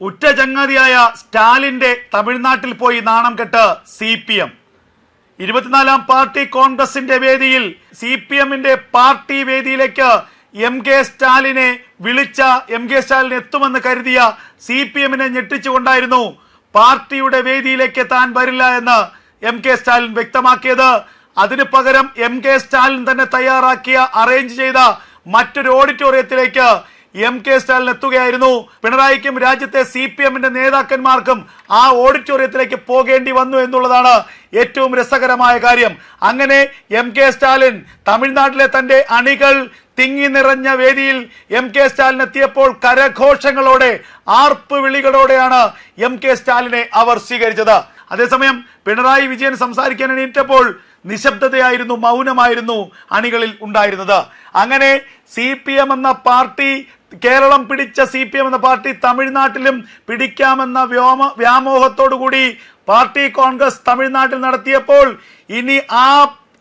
ഉറ്റ ചങ്ങാതിയായ സ്റ്റാലിന്റെ തമിഴ്നാട്ടിൽ പോയി നാണം കെട്ട് സി പി എം. ഇരുപത്തിനാലാം പാർട്ടി കോൺഗ്രസിന്റെ വേദിയിൽ സി പി എമ്മിന്റെ പാർട്ടി വേദിയിലേക്ക് എം കെ സ്റ്റാലിനെ വിളിച്ച എം കെ സ്റ്റാലിൻ എത്തുമെന്ന് കരുതിയ സി പി എമ്മിനെ ഞെട്ടിച്ചുകൊണ്ടായിരുന്നു പാർട്ടിയുടെ വേദിയിലേക്ക് താൻ വരില്ല എന്ന് എം കെ സ്റ്റാലിൻ വ്യക്തമാക്കിയത്. അതിനു പകരം എം കെ സ്റ്റാലിൻ തന്നെ തയ്യാറാക്കിയ അറേഞ്ച് ചെയ്ത മറ്റൊരു ഓഡിറ്റോറിയത്തിലേക്ക് എം കെ സ്റ്റാലിൻ എത്തുകയായിരുന്നു. പിണറായിക്കും രാജ്യത്തെ സി പി എമ്മിന്റെ നേതാക്കന്മാർക്കും ആ ഓഡിറ്റോറിയത്തിലേക്ക് പോകേണ്ടി വന്നു എന്നുള്ളതാണ് ഏറ്റവും രസകരമായ കാര്യം. അങ്ങനെ എം കെ സ്റ്റാലിൻ തമിഴ്നാട്ടിലെ തന്റെ അണികൾ തിങ്ങി നിറഞ്ഞ വേദിയിൽ എം കെ സ്റ്റാലിൻ എത്തിയപ്പോൾ കരഘോഷങ്ങളോടെ ആർപ്പ് വിളികളോടെയാണ് എം കെ സ്റ്റാലിനെ അവർ സ്വീകരിച്ചത്. അതേസമയം പിണറായി വിജയൻ സംസാരിക്കാൻ എണീറ്റപ്പോൾ നിശബ്ദതയായിരുന്നു മൗനമായിരുന്നു അണികളിൽ ഉണ്ടായിരുന്നത്. അങ്ങനെ സി പി എം എന്ന പാർട്ടി കേരളം പിടിച്ച സി പി എം എന്ന പാർട്ടി തമിഴ്നാട്ടിലും പിടിക്കാമെന്ന വ്യോമ വ്യാമോഹത്തോടുകൂടി പാർട്ടി കോൺഗ്രസ് തമിഴ്നാട്ടിൽ നടത്തിയപ്പോൾ ഇനി ആ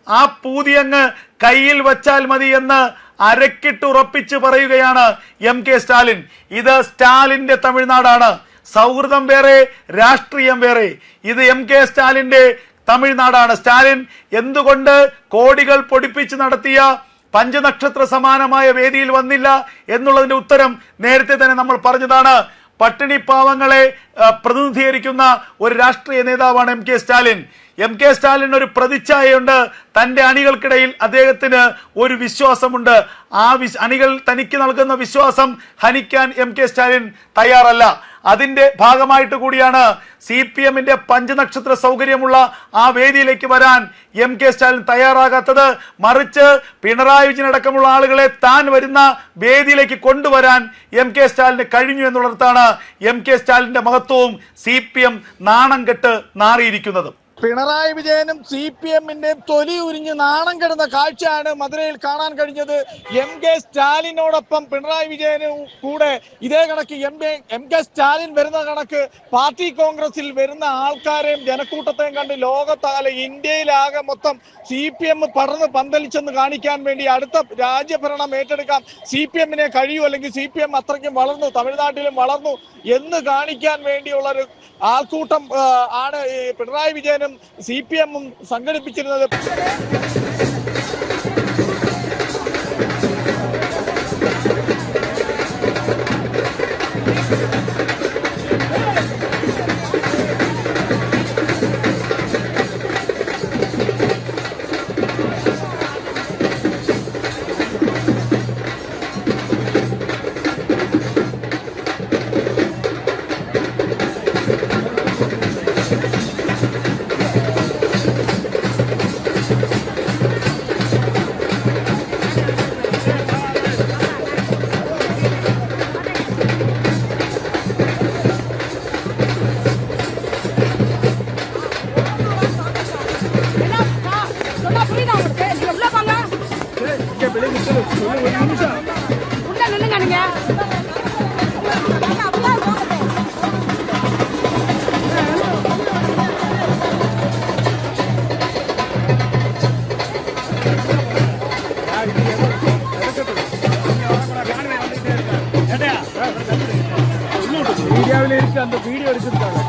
ആ പൂതിയങ്ങ് കയ്യിൽ വച്ചാൽ മതി എന്ന് അരക്കിട്ടുറപ്പിച്ച് പറയുകയാണ് എം കെ സ്റ്റാലിൻ ഇത് സ്റ്റാലിന്റെ തമിഴ്നാടാണ്. സൗഹൃദം വേറെ രാഷ്ട്രീയം വേറെ. ഇത് എം കെ സ്റ്റാലിന്റെ തമിഴ്നാടാണ്. സ്റ്റാലിൻ എന്തുകൊണ്ട് കോടികൾ പൊടിപ്പിച്ച് നടത്തിയ പഞ്ചനക്ഷത്ര സമാനമായ വേദിയിൽ വന്നില്ല എന്നുള്ളതിന്റെ ഉത്തരം നേരത്തെ തന്നെ നമ്മൾ പറഞ്ഞതാണ്. പട്ടിണി പാവങ്ങളെ പ്രതിനിധീകരിക്കുന്ന ഒരു രാഷ്ട്രീയ നേതാവാണ് M K Stalin. M K Stalin ഒരു പ്രതിച്ഛായയുണ്ട്. തന്റെ അണികൾക്കിടയിൽ അദ്ദേഹത്തിന് ഒരു വിശ്വാസമുണ്ട്. ആ വിശ് അണികൾ തനിക്ക് നൽകുന്ന വിശ്വാസം ഹനിക്കാൻ എം കെ സ്റ്റാലിൻ തയ്യാറല്ല. അതിന്റെ ഭാഗമായിട്ട് കൂടിയാണ് സി പി എമ്മിന്റെ പഞ്ചനക്ഷത്ര സൗകര്യമുള്ള ആ വേദിയിലേക്ക് വരാൻ എം കെ സ്റ്റാലിൻ തയ്യാറാകാത്തത്. മറിച്ച് പിണറായി വിജയൻ അടക്കമുള്ള ആളുകളെ താൻ വരുന്ന വേദിയിലേക്ക് കൊണ്ടുവരാൻ എം കെ സ്റ്റാലിന് കഴിഞ്ഞു എന്നുള്ളിടത്താണ് എം കെ സ്റ്റാലിന്റെ മഹത്വവും സി പി എം നാണം കെട്ട് നാറിയിരിക്കുന്നതും. പിണറായി വിജയനും സി പി എമ്മിന്റെയും തൊലി ഉരിഞ്ഞ് നാണം കിടന്ന കാഴ്ചയാണ് മധുരയിൽ കാണാൻ കഴിഞ്ഞത് എം കെ സ്റ്റാലിനോടൊപ്പം പിണറായി വിജയനും കൂടെ ഇതേ കണക്ക് M K M K Stalin വരുന്ന കണക്ക് പാർട്ടി കോൺഗ്രസിൽ വരുന്ന ആൾക്കാരെയും ജനക്കൂട്ടത്തെയും കണ്ട് ലോകത്താലെ ഇന്ത്യയിലാകെ മൊത്തം സി പി എം പടർന്ന് പന്തലിച്ചെന്ന് കാണിക്കാൻ വേണ്ടി അടുത്ത രാജ്യഭരണം ഏറ്റെടുക്കാം സി പി എമ്മിനെ കഴിയൂ അല്ലെങ്കിൽ സി പി എം അത്രയ്ക്കും വളർന്നു തമിഴ്നാട്ടിലും വളർന്നു എന്ന് കാണിക്കാൻ വേണ്ടിയുള്ള ഒരു ആൾക്കൂട്ടം ആണ് പിണറായി വിജയനും സി പി എമ്മും സംഘടിപ്പിച്ചിരുന്നത്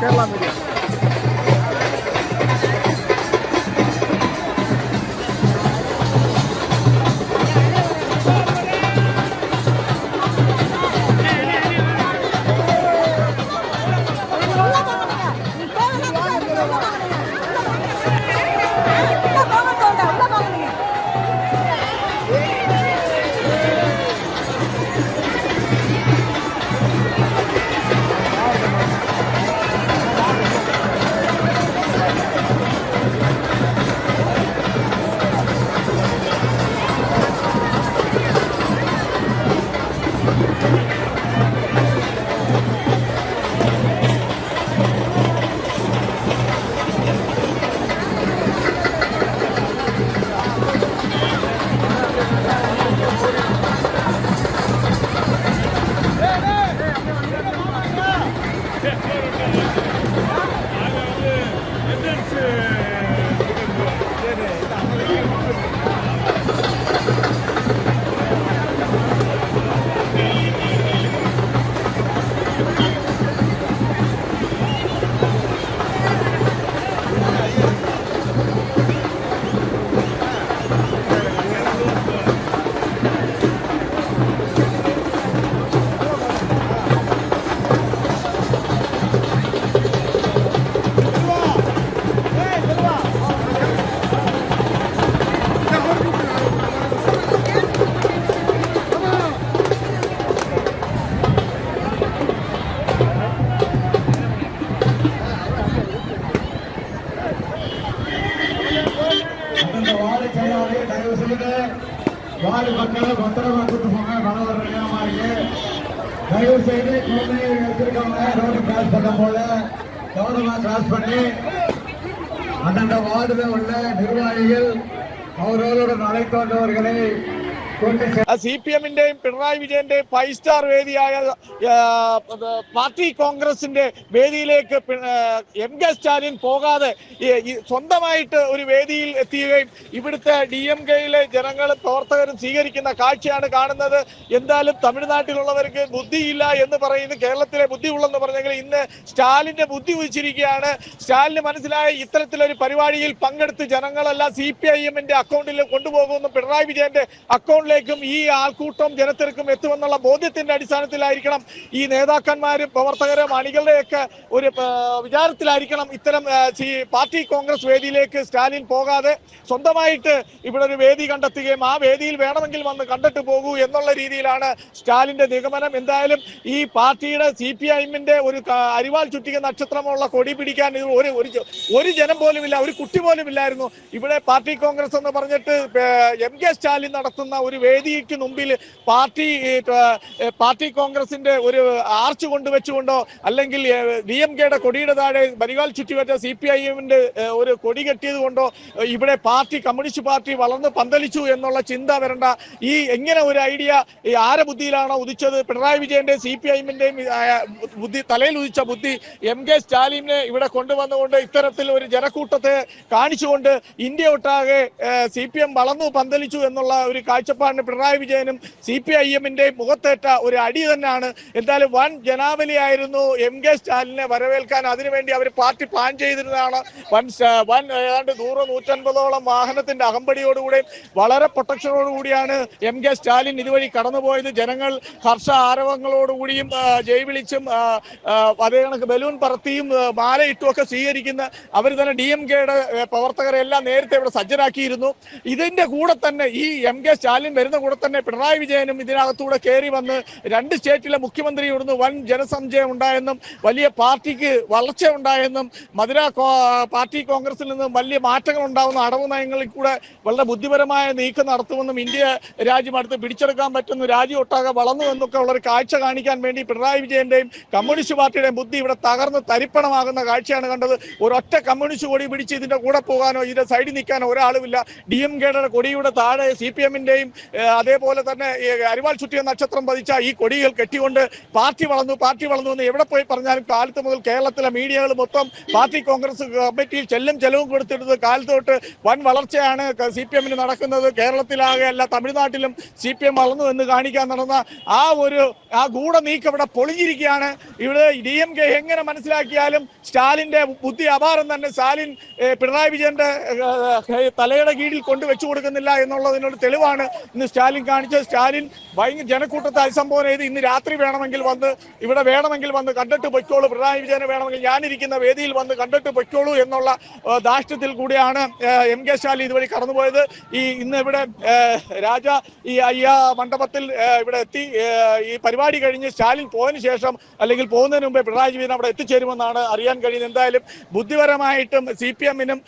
എടുത്തിട്ടാണ് കേരള மக்களை பத்திரமா கூட்டு போங்க மனோர் கல்யாணமா இருக்கு? தயவு செய்து குழந்தைய எடுத்திருக்கவங்க ரோடு கிராஸ் பண்ணும் போல கவனமா கிராஸ் பண்ணி அந்தந்த வார்டுல உள்ள நிர்வாகிகள் அவர்களோட நலை தோன்றவர்களை സി പി എമ്മിന്റെയും പിണറായി വിജയന്റെയും ഫൈവ് സ്റ്റാർ വേദിയായ പാർട്ടി കോൺഗ്രസിന്റെ വേദിയിലേക്ക് എം കെ സ്റ്റാലിൻ പോകാതെ സ്വന്തമായിട്ട് ഒരു വേദിയിൽ എത്തുകയും ഇവിടുത്തെ ഡി എം കെയിലെ ജനങ്ങളും പ്രവർത്തകരും സ്വീകരിക്കുന്ന കാഴ്ചയാണ് കാണുന്നത്. എന്തായാലും തമിഴ്നാട്ടിലുള്ളവർക്ക് ബുദ്ധിയില്ല എന്ന് പറയുന്നു. കേരളത്തിലെ ബുദ്ധി ഉള്ളെന്ന് പറഞ്ഞെങ്കിൽ ഇന്ന് സ്റ്റാലിന്റെ ബുദ്ധി ഉദിച്ചിരിക്കുകയാണ്. സ്റ്റാലിന് മനസ്സിലായ ഇത്തരത്തിലൊരു പരിപാടിയിൽ പങ്കെടുത്ത് ജനങ്ങളെല്ലാം സി പി ഐ എമ്മിന്റെ അക്കൗണ്ടിൽ കൊണ്ടുപോകുമെന്നും പിണറായി വിജയന്റെ അക്കൗണ്ടിലേക്കും ഈ ആൾക്കൂട്ടം ജനത്തിരക്കും എത്തുമെന്നുള്ള ബോധ്യത്തിന്റെ അടിസ്ഥാനത്തിലായിരിക്കണം ഈ നേതാക്കന്മാരും പ്രവർത്തകരും അണികളുടെയൊക്കെ ഒരു വിചാരത്തിലായിരിക്കണം ഇത്തരം പാർട്ടി കോൺഗ്രസ് വേദിയിലേക്ക് സ്റ്റാലിൻ പോകാതെ സ്വന്തമായിട്ട് ഇവിടെ ഒരു വേദി കണ്ടെത്തുകയും ആ വേദിയിൽ വേണമെങ്കിൽ വന്ന് കണ്ടിട്ട് പോകൂ എന്നുള്ള രീതിയിലാണ് സ്റ്റാലിന്റെ നിഗമനം. എന്തായാലും ഈ പാർട്ടിയുടെ സി പി ഐഎമ്മിന്റെ ഒരു അരിവാൾ ചുറ്റിക നക്ഷത്രമുള്ള കൊടി പിടിക്കാൻ ഒരു ഒരു ജനം പോലും ഇല്ല ഒരു കുട്ടി പോലും ഇല്ലായിരുന്നു ഇവിടെ പാർട്ടി കോൺഗ്രസ് എന്ന് പറഞ്ഞിട്ട് എം കെ സ്റ്റാലിൻ നടത്തുന്ന ഒരു വേദിക്ക് മുമ്പിൽ പാർട്ടി പാർട്ടി കോൺഗ്രസിന്റെ ഒരു ആർച്ച് കൊണ്ടുവച്ചുകൊണ്ടോ അല്ലെങ്കിൽ ഡി എം കെയുടെ കൊടിയുടെ താഴെ ബരികാൽ ചുറ്റിവറ്റ സി പി ഐ എമ്മിന്റെ ഒരു കൊടി കെട്ടിയത് കൊണ്ടോ ഇവിടെ പാർട്ടി കമ്മ്യൂണിസ്റ്റ് പാർട്ടി വളർന്ന് പന്തലിച്ചു എന്നുള്ള ചിന്ത വരണ്ട ഈ എങ്ങനെ ഒരു ഐഡിയ ഈ ആരെ ബുദ്ധിയിലാണോ ഉദിച്ചത്? പിണറായി വിജയന്റെ സി പി ഐ എമ്മിന്റെയും ബുദ്ധി തലയിൽ ഉദിച്ച ബുദ്ധി എം കെ സ്റ്റാലിനെ ഇവിടെ കൊണ്ടുവന്നുകൊണ്ട് ഇത്തരത്തിൽ ഒരു ജനക്കൂട്ടത്തെ കാണിച്ചുകൊണ്ട് ഇന്ത്യ ഒട്ടാകെ സി പി എം വളർന്നു പന്തലിച്ചു എന്നുള്ള ഒരു കാഴ്ചപ്പാടിന് പിണറായി വിജയനും സി പി ഐ എമ്മിന്റെയും മുഖത്തേറ്റ ഒരു അടി തന്നെയാണ്. എന്തായാലും വൻ ജനാവലിയായിരുന്നു എം കെ സ്റ്റാലിനെ വരവേൽക്കാൻ. അതിനുവേണ്ടി അവർ പാർട്ടി പ്ലാൻ ചെയ്തിരുന്നതാണ്. വൻ വൻ ഏതാണ്ട് നൂറ് നൂറ്റൻപതോളം വാഹനത്തിന്റെ അകമ്പടിയോടുകൂടി വളരെ പ്രൊട്ടക്ഷനോടുകൂടിയാണ് എം കെ സ്റ്റാലിൻ ഇതുവഴി കടന്നുപോയത്. ജനങ്ങൾ ഹർഷ ആരവങ്ങളോടുകൂടിയും ജയ് അതേ കണക്ക് ബലൂൺ പറത്തിയും ആ, മാലയിട്ടും ഒക്കെ സ്വീകരിക്കുന്ന അവർ തന്നെ ഡി എം കെയുടെ പ്രവർത്തകരെ എല്ലാം നേരത്തെ ഇവിടെ സജ്ജരാക്കിയിരുന്നു. ഇതിന്റെ കൂടെ തന്നെ ഈ എം കെ സ്റ്റാലിൻ വരുന്ന കൂടെ തന്നെ പിണറായി വിജയനും ഇതിനകത്തൂടെ കയറി വന്ന് രണ്ട് സ്റ്റേറ്റിലെ മുഖ്യമന്ത്രി ഇവിടുന്ന് വൻ ജനസഞ്ചയം ഉണ്ടായെന്നും വലിയ പാർട്ടിക്ക് വളർച്ച ഉണ്ടായെന്നും മധുര പാർട്ടി കോൺഗ്രസിൽ നിന്നും വലിയ മാറ്റങ്ങൾ ഉണ്ടാവുന്ന അടവ് നയങ്ങളിൽ കൂടെ വളരെ ബുദ്ധിപരമായ നീക്കം നടത്തുമെന്നും ഇന്ത്യ രാജ്യം അടുത്ത് പിടിച്ചെടുക്കാൻ പറ്റുന്ന രാജ്യം ഒട്ടാകെ വളർന്നു എന്നൊക്കെ ഉള്ളൊരു കാഴ്ച കാണിക്കാൻ വേണ്ടി പിണറായി വിജയന്റെയും കമ്മ്യൂണിസ്റ്റ് പാർട്ടിയുടെയും ബുദ്ധി ഇവിടെ തകർന്ന് തരിപ്പണമാകുന്ന കാഴ്ചയാണ് കണ്ടത്. ഒരൊറ്റ കമ്മ്യൂണിസ്റ്റ് കൊടി പിടിച്ച് ഇതിന്റെ കൂടെ പോകാനോ ഇതിന്റെ സൈഡിൽ നിൽക്കാനോ ഒരാളുമില്ല. ഡി എം കെയുടെ കൊടിയുടെ താഴെ സി പി എമ്മിന്റെയും അതേപോലെ തന്നെ അരിവാൾ ചുറ്റിയ നക്ഷത്രം പതിച്ച ഈ കൊടികൾ കെട്ടിക്കൊണ്ട് പാർട്ടി വളർന്നു പാർട്ടി വളർന്നു എന്ന് എവിടെ പോയി പറഞ്ഞാലും കാലത്ത് മുതൽ കേരളത്തിലെ മീഡിയകൾ മൊത്തം പാർട്ടി കോൺഗ്രസ് കമ്മിറ്റിയിൽ ചെല്ലും ചെലവും കൊടുത്തിരുന്നത് കാലത്ത് തൊട്ട് വൻ വളർച്ചയാണ് സി പി എമ്മിന് നടക്കുന്നത്. കേരളത്തിലാകെ അല്ല തമിഴ്നാട്ടിലും സി പി എം വളർന്നു എന്ന് കാണിക്കാൻ നടന്ന ആ ഒരു ആ ഗൂഢ നീക്കം ഇവിടെ പൊളിഞ്ഞിരിക്കുകയാണ്. ഇവിടെ ഡി എം കെ എങ്ങനെ മനസ്സിലാക്കിയാലും സ്റ്റാലിന്റെ ബുദ്ധി അപാരം തന്നെ. സ്റ്റാലിൻ പിണറായി വിജയന്റെ തലയുടെ കീഴിൽ കൊണ്ടുവച്ചു കൊടുക്കുന്നില്ല എന്നുള്ളതിനൊരു തെളിവാണ് ഇന്ന് സ്റ്റാലിൻ കാണിച്ചത് സ്റ്റാലിൻ ഭയങ്കര ജനക്കൂട്ടത്തെ അഭിസംബോധന ചെയ്ത് ഇന്ന് രാത്രി വേണമെങ്കിൽ വന്ന് ഇവിടെ വേണമെങ്കിൽ വന്ന് കണ്ടിട്ട് പൊയ്ക്കോളൂ. പിണറായി വിജയനെ വേണമെങ്കിൽ ഞാനിരിക്കുന്ന വേദിയിൽ വന്ന് കണ്ടിട്ട് പൊയ്ക്കോളൂ എന്നുള്ള ധാഷ്ട്യത്തിൽ കൂടിയാണ് എം കെ സ്റ്റാലിൻ ഇതുവഴി കടന്നുപോയത്. ഈ ഇന്ന് ഇവിടെ രാജ ഈ അയ്യ മണ്ഡപത്തിൽ ഇവിടെ എത്തി ഈ പരിപാടി കഴിഞ്ഞ് സ്റ്റാലിൻ പോയതിന് ശേഷം അല്ലെങ്കിൽ പോകുന്നതിന് മുമ്പേ പിണറായി വിജയൻ അവിടെ എത്തിച്ചേരുമെന്നാണ് അറിയാൻ കഴിയുന്നത്. എന്തായാലും ബുദ്ധിപരമായിട്ടും സി പി എമ്മിനും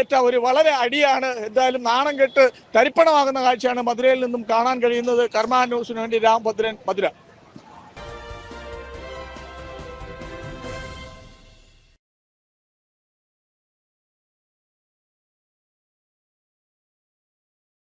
ഏറ്റ ഒരു വളരെ അടിയാണ്. എന്തായാലും നാണം കെട്ട് തരിപ്പണമാകുന്ന കാഴ്ചയാണ് മധുരയിൽ നിന്നും കാണാൻ കഴിയുന്നത്. കർമ്മ ന്യൂസിന് വേണ്ടി രാംഭദ്രൻ മധുര.